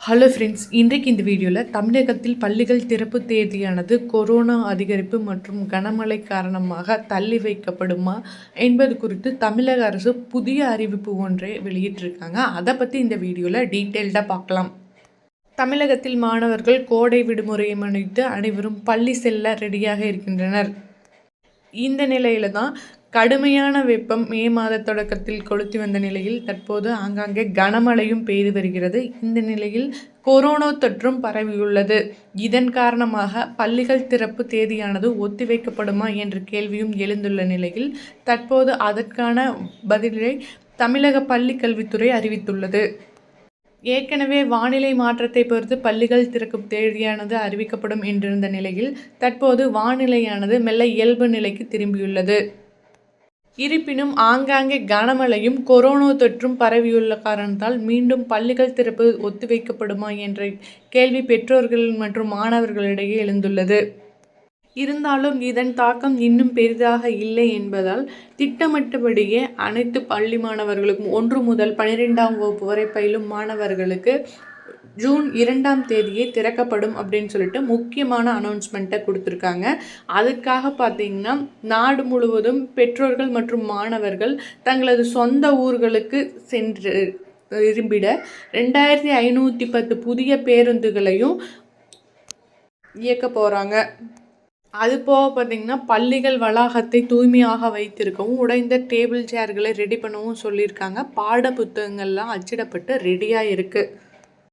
Hello friends இன்றைக்கு இந்த வீடியோவில் தமிழகத்தில் பள்ளிகள் திறப்பு தேதியானது கொரோனா அதிகரிப்பு மற்றும் கனமழை காரணமாக தள்ளி வைக்கப்படுமா என்பது குறித்து தமிழக அரசு புதிய அறிவிப்பு ஒன்றை வெளியிட்டிருக்காங்க. அதை பற்றி இந்த வீடியோவில் டீட்டெயில்டாக பார்க்கலாம் தமிழகத்தில் மாணவர்கள் கோடை விடுமுறையை முன்னிட்டு அனைவரும் பள்ளி செல்ல ரெடியாக இருக்கின்றனர். இந்த நிலையில தான் கடுமையான வெப்பம் மே மாத தொடக்கத்தில் கொளுத்தி வந்த நிலையில் தற்போது ஆங்காங்கே கனமழையும் பெய்து வருகிறது. இந்த நிலையில் கொரோனா தொற்றும் பரவியுள்ளது. இதன் காரணமாக பள்ளிகள் திறப்பு தேதியானது ஒத்திவைக்கப்படுமா என்ற கேள்வியும் எழுந்துள்ள நிலையில் தற்போது அதற்கான பதிலை தமிழக பள்ளிக்கல்வித்துறை அறிவித்துள்ளது. ஏற்கனவே வானிலை மாற்றத்தை பொறுத்து பள்ளிகள் திறக்கும் தேதியானது அறிவிக்கப்படும் என்றிருந்த நிலையில் தற்போது வானிலையானது மெல்ல இயல்பு நிலைக்கு திரும்பியுள்ளது. இருப்பினும் ஆங்காங்கே கனமழையும் கொரோனா தொற்றும் பரவியுள்ள காரணத்தால் மீண்டும் பள்ளிகள் திறப்பு ஒத்திவைக்கப்படுமா என்ற கேள்வி பெற்றோர்கள் மற்றும் மாணவர்களிடையே எழுந்துள்ளது. இருந்தாலும் இதன் தாக்கம் இன்னும் பெரிதாக இல்லை என்பதால் திட்டமிட்டபடியே அனைத்து பள்ளி மாணவர்களுக்கும் ஒன்று முதல் பனிரெண்டாம் வகுப்பு வரை பயிலும் மாணவர்களுக்கு ஜூன் இரண்டாம் தேதியே திறக்கப்படும் அப்படின்னு சொல்லிட்டு முக்கியமான அனௌன்ஸ்மெண்ட்டை கொடுத்துருக்காங்க. அதுக்காக பார்த்தீங்கன்னா நாடு முழுவதும் பெற்றோர்கள் மற்றும் மாணவர்கள் தங்களது சொந்த ஊர்களுக்கு சென்று விரும்பிட ரெண்டாயிரத்தி ஐநூற்றி பத்து புதிய பேருந்துகளையும் இயக்க போகிறாங்க அது போக பார்த்திங்கன்னா பள்ளிகள் வளாகத்தை தூய்மையாக வைத்திருக்கவும் உடைந்த டேபிள் சேர்களை ரெடி பண்ணவும் சொல்லியிருக்காங்க. பாட புத்தகங்கள்லாம் அச்சிடப்பட்டு ரெடியாக இருக்குது